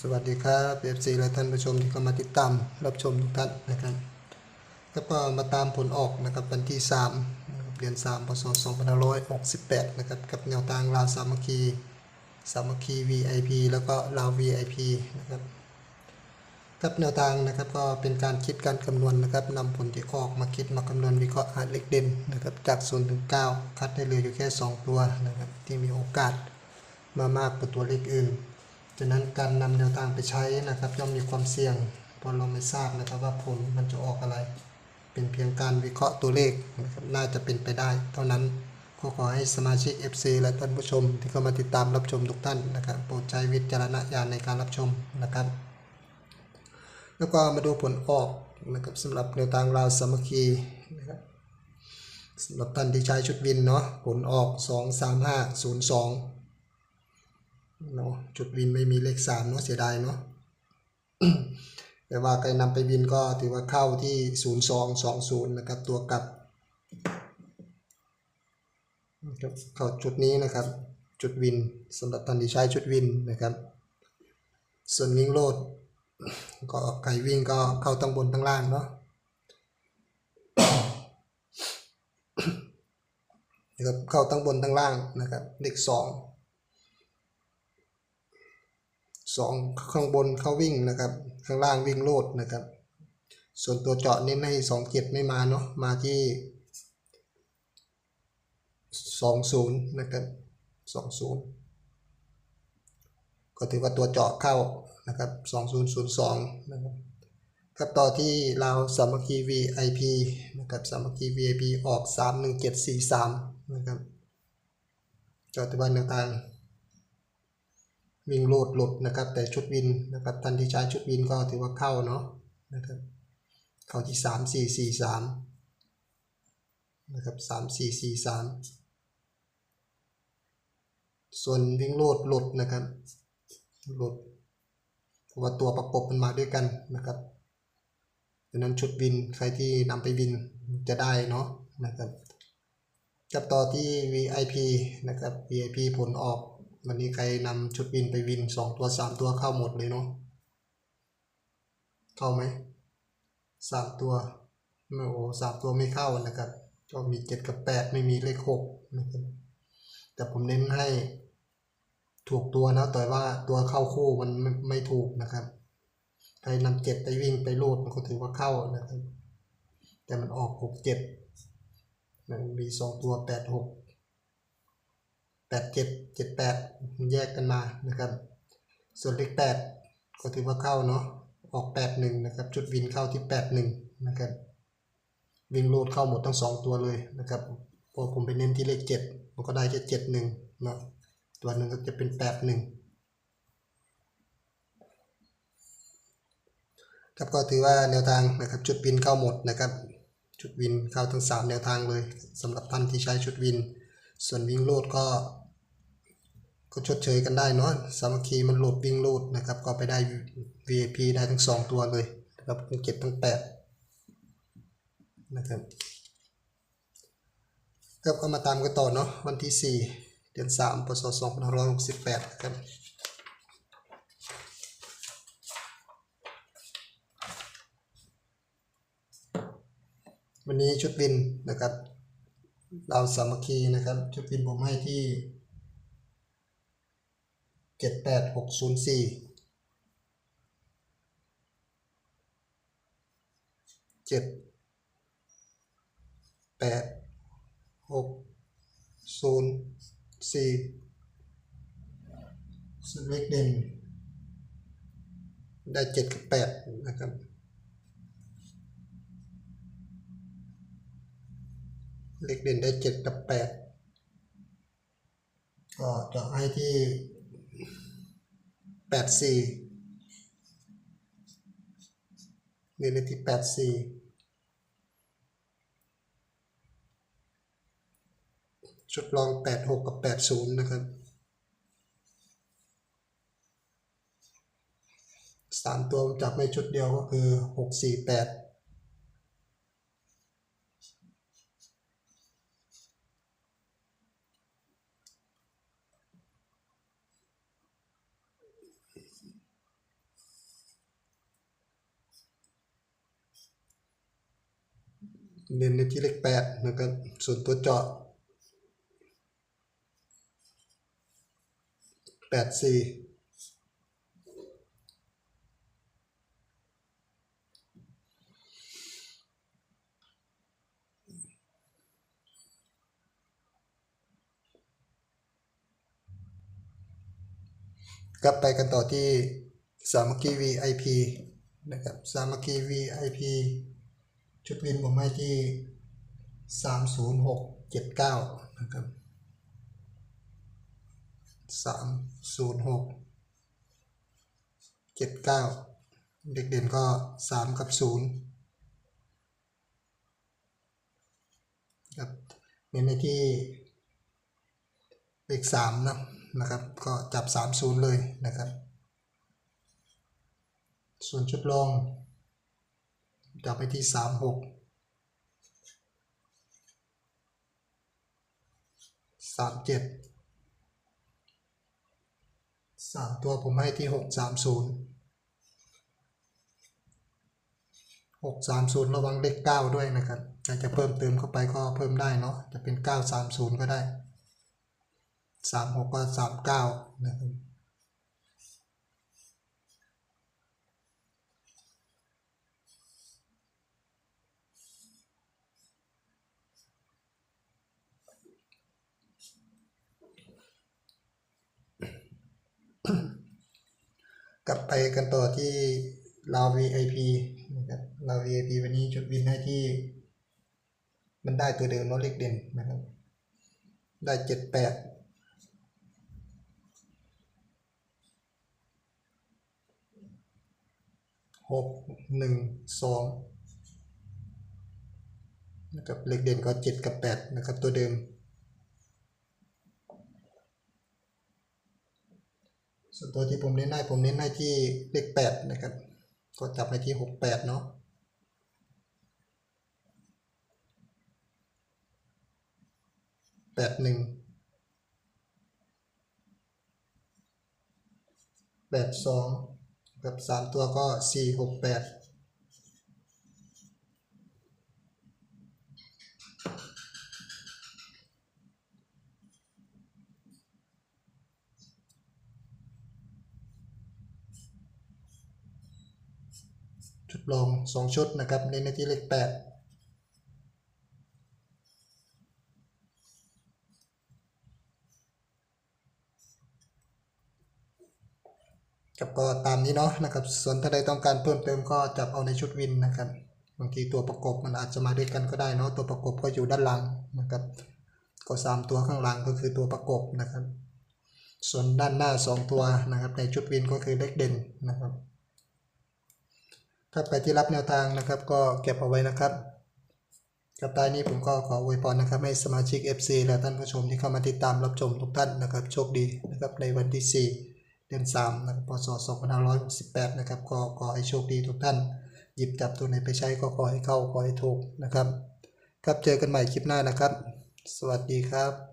สวัสดีครับเอฟซีและท่านผู้ชมที่เข้ามาติดตามรับชมทุกท่านนะครับแล้วก็มาตามผลออกนะครับวันที่3นะครับเดือน3พศ2568นะครับกับแนวทางลาวสามัคคีสามัคคี VIP แล้วก็ลาว VIP นะครับกับแนวทางนะครับก็เป็นการคิดการคำนวณนะครับนำผลที่ออกมาคิดมาคำนวณวิเคราะห์หาเลขเด่นนะครับจาก0ถึง9คัดให้เหลืออยู่แค่ 2 ตัวนะครับที่มีโอกาสมามากกว่าตัวเลขอื่น ฉะนั้นการนำแนวทางไปใช้นะครับย่อมมีความเสี่ยง เพราะเราไม่ทราบนะครับว่าผลมันจะออกอะไร เป็นเพียงการวิเคราะห์ตัวเลขนะครับน่าจะเป็นไปได้ เท่านั้นก็ขอให้สมาชิก FC และท่านผู้ชม ที่เข้ามาติดตามรับชมทุกท่านนะครับโปรดใช้วิจารณญาณในการรับชมนะครับ แล้วก็มาดูผลออกนะครับสำหรับแนวทางราวสามัคคีนะครับสำหรับท่านที่ใช้ชุดวินเนาะผลออก 2 3 5 0 2 เนาะจุดวินไม่มีเลขสามเนาะเสียดายเนาะแต่ว่าใครนำไปวินก็ถือว่าเข้าที่ศูนย์สองสองศูนย์นะครับตัวกลับเข้าจุดนี้นะครับ จุดวินสำหรับท่านที่ใช้ชุดวินนะครับ ส่วนวิ่งโลด ก็ใครวิ่งก็เข้าทั้งบนทั้งล่างเนาะนะครับเข้าทั้งบนทั้งล่างนะครับเลขสอง สองข้างบนเขาวิ่งนะครับ ข้างล่างวิ่งโลดนะครับ ส่วนตัวเจาะเน้นให้สองเจ็ดไม่มาเนาะมาที่สองศูนย์นะครับสองศูนย์ก็ถือว่าตัวเจาะเข้านะครับสองศูนย์ศูนย์สองนะครับครับต่อที่เราสามัคคี VIP นะครับสามัคคี VIP ออกสามหนึ่งเจ็ดสี่สามนะครับจอถือว่าแนวทาง วิ่งโลดหลุดนะครับ แต่ชุดวินนะครับทันที่ใช้ชุดวินก็ถือว่าเข้าเนาะนะครับเข้าที่สามสี่สี่สามนะครับสามสี่สี่สามส่วนวิ่งโลดหลุดนะครับหลุดเพราะว่าตัวประกบมันมาด้วยกันนะครับดังนั้นชุดวินใครที่นำไปวินจะได้เนาะนะครับกับต่อที่ VIP นะครับ VIP ผลออก วันนี้ใครนำชุดวินไปวินสองตัวสามตัวเข้าหมดเลยเนาะเข้าไหมสามตัวไม่โอ้สามตัวไม่เข้านะครับ ก็มีเจ็ดกับแปดไม่มีเลขหกนะครับแต่ผมเน้นให้ถูกตัวนะแต่ว่าตัวเข้าคู่มันไม่ไม่ถูกนะครับใครนำเจ็ดไปวิ่งไปโลดมันก็ถือว่าเข้านะครับ แต่มันออกหกเจ็ดมันมีสองตัวแปดหก แปดเจ็ดเจ็ดแปดแยกกันมานะครับ ส่วนเลขแปดก็ถือว่าเข้าเนาะออกแปดหนึ่งนะครับจุดวินเข้าที่แปดหนึ่งนะครับวิ่งโลดเข้าหมดทั้งสองตัวเลยนะครับพอผมไปเน้นที่เลขเจ็ดมันก็ได้แค่เจ็ดหนึ่งเนาะตัวหนึ่งก็จะเป็นแปดหนึ่งครับก็ถือว่าแนวทางนะครับจุดวินเข้าหมดนะครับจุดวินเข้าทั้งสามแนวทางเลยสำหรับท่านที่ใช้ชุดวิน ส่วนวิ่งโลดก็ ก็ชดเชยกันได้เนาะสามัคคีมันโหลดวิ่งโลดนะครับ ก็ไปได้ VIP ได้ทั้งสองตัวเลยนะครับทั้งเจ็ดทั้งแปดนะครับครับก็มาตามกันต่อเนาะวันที่สี่เดือนสามพศสองพันห้าร้อยหกสิบแปดครับวันนี้ชุดวินนะครับ เราสามัคคีนะครับ ชุดวินผมให้ที่ เจ็ดแปดหกศูนย์สี่เจ็ดแปดหกศูนย์สี่ส่วนเลขเด่นได้เจ็ดกับแปดนะครับเลขเด่นได้เจ็ดกับแปดก็จะให้ที่ แปดสี่เรียนในที่แปดสี่ชุดลองแปดหกกับแปดศูนย์นะครับสามตัวจับในชุดเดียวก็คือหกสี่แปด เน้นในที่เลขแปดนะครับส่วนตัวเจาะแปดสี่กลับไปกันต่อที่สามัคคี VIP นะครับสามัคคี VIP ชุดวินผมให้ที่สามศูนย์หกเจ็ดเก้านะครับสามศูนย์หกเจ็ดเก้าเด็กเด่นก็สามกับศูนย์ครับเน้นในที่เลขสามนะนะครับ ก็จับสามศูนย์เลยนะครับ ส่วนชุดรอง จับไปที่สามหกสามเจ็ดสามตัวผมให้ที่หกสามศูนย์หกสามศูนย์ระวังเลขเก้าด้วยนะครับอยากจะเพิ่มเติมเข้าไปก็เพิ่มได้เนาะจะเป็นเก้าสามศูนย์ก็ได้สามหกก็สามเก้านะครับ กลับไปกันต่อที่ลาว VIP นะครับลาว VIP วันนี้จุดวินให้ที่ มันได้ตัวเดิมเนาะเลขเด่นนะครับ ได้เจ็ดแปดหกหนึ่งสองนะครับเลขเด่นก็เจ็ดกับแปดนะครับตัวเดิม ส่วนตัวที่ผมเน้นให้ผมเน้นให้ที่เลขแปดนะครับ ก็จับไปที่หกแปดเนาะแปดหนึ่งแปดสองแบบสามตัวก็สี่หกแปด ลองสองชุดนะครับเน้นในที่เลขแปดครับก็ตามนี้เนาะนะครับ ส่วนถ้าใดต้องการเพิ่มเติมก็จับเอาในชุดวินนะครับ บางทีตัวประกบมันอาจจะมาด้วยกันก็ได้เนาะตัวประกบก็อยู่ด้านหลังนะครับ ก็สามตัวข้างหลังก็คือตัวประกบนะครับ ส่วนด้านหน้าสองตัวนะครับในชุดวินก็คือเลขเด่นนะครับ ถ้าไปที่รับแนวทางนะครับ ก็เก็บเอาไว้นะครับกับท้ายนี้ผมก็ขออวยพรนะครับให้สมาชิก FC และท่านผู้ชมที่เข้ามาติดตามรับชมทุกท่านนะครับ โชคดีนะครับในวันที่ 4 เดือน3นะครับพศ2568 นะครับ ก็ขอให้โชคดีทุกท่าน หยิบจับตัวไหนไปใช้ก็ขอให้เข้าขอให้ถูกนะครับ ครับเจอกันใหม่คลิปหน้านะครับ สวัสดีครับ